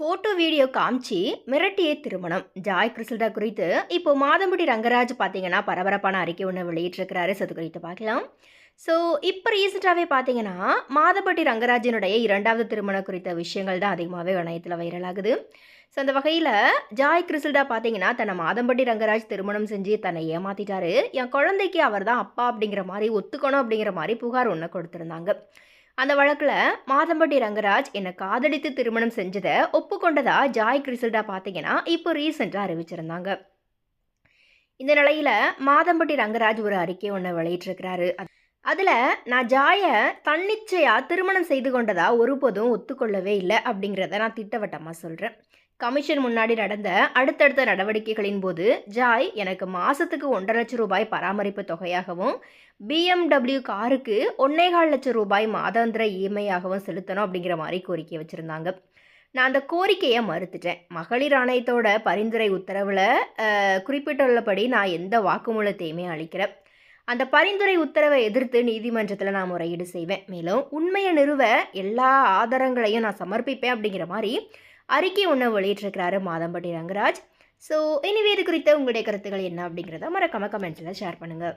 Photo video காமிச்சு மிரட்டிய திருமணம். ஜாய் கிறிஸ்டா குறித்து இப்போ மாதம்பட்டி ரங்கராஜ் பார்த்தீங்கன்னா பரபரப்பான அறிக்கை ஒன்று வெளியிட்டிருக்கிறாரு. அது குறித்து பார்க்கலாம். ஸோ இப்போ ரீசெண்டாகவே பார்த்தீங்கன்னா மாதம்பட்டி ரங்கராஜனுடைய இரண்டாவது திருமணம் குறித்த விஷயங்கள் தான் அதிகமாகவே இணையத்தில் வைரலாகுது ஸோ அந்த வகையில் ஜாய் கிறிஸ்டா பார்த்தீங்கன்னா தன்னை மாதம்பட்டி ரங்கராஜ் திருமணம் செஞ்சு தன்னை ஏமாத்திட்டாரு. என் குழந்தைக்கு அவர் தான் அப்பா அப்படிங்கிற மாதிரி ஒத்துக்கணும் அப்படிங்கிற மாதிரி புகார் ஒன்று கொடுத்துருந்தாங்க. அந்த வழக்கில் மாதம்பட்டி ரங்கராஜ் என்னை காதலித்து திருமணம் செஞ்சதை ஒப்புக்கொண்டதா ஜாய் கிரிசல்டா பார்த்தீங்கன்னா இப்போ ரீசெண்டாக அறிவிச்சிருந்தாங்க. இந்த நிலையில் மாதம்பட்டி ரங்கராஜ் ஒரு அறிக்கை ஒன்று வெளியிட்டிருக்கிறாரு. அதில் நான் ஜாயை தன்னிச்சையாக திருமணம் செய்து கொண்டதா ஒருபோதும் ஒத்துக்கொள்ளவே இல்லை அப்படிங்கிறத நான் திட்டவட்டமாக சொல்கிறேன் கமிஷன் முன்னாடி நடந்த அடுத்தடுத்த நடவடிக்கைகளின் போது ஜாய் எனக்கு மாதத்துக்கு ஒன்றரை லட்சம் ரூபாய் பராமரிப்பு தொகையாகவும் பிஎம்டபிள்யூ காருக்கு ஒன்னேகால் லட்சம் ரூபாய் மாதாந்திர இஎம்ஐயாகவும் செலுத்தணும் அப்படிங்கிற மாதிரி கோரிக்கை வச்சுருந்தாங்க. நான் அந்த கோரிக்கையை மறுத்துட்டேன். மகளிர் ஆணையத்தோட பரிந்துரை உத்தரவில் குறிப்பிட்டுள்ளபடி நான் எந்த வாக்குமூலத்தையுமே அளிக்கிறேன் அந்த பரிந்துரை உத்தரவை எதிர்த்து நீதிமன்றத்தில் நான் முறையீடு செய்வேன். மேலும் உண்மையை நிறுவ எல்லா ஆதாரங்களையும் நான் சமர்ப்பிப்பேன் அப்படிங்கிற மாதிரி அறிக்கை ஒன்று வெளியிட்டிருக்கிறாரு மாதம்பட்டி ரங்கராஜ். ஸோ இனிவே இது குறித்த உங்களுடைய கருத்துக்கள் என்ன அப்படிங்கிறத மறக்காம கமெண்ட்ஸில் ஷேர் பண்ணுங்கள்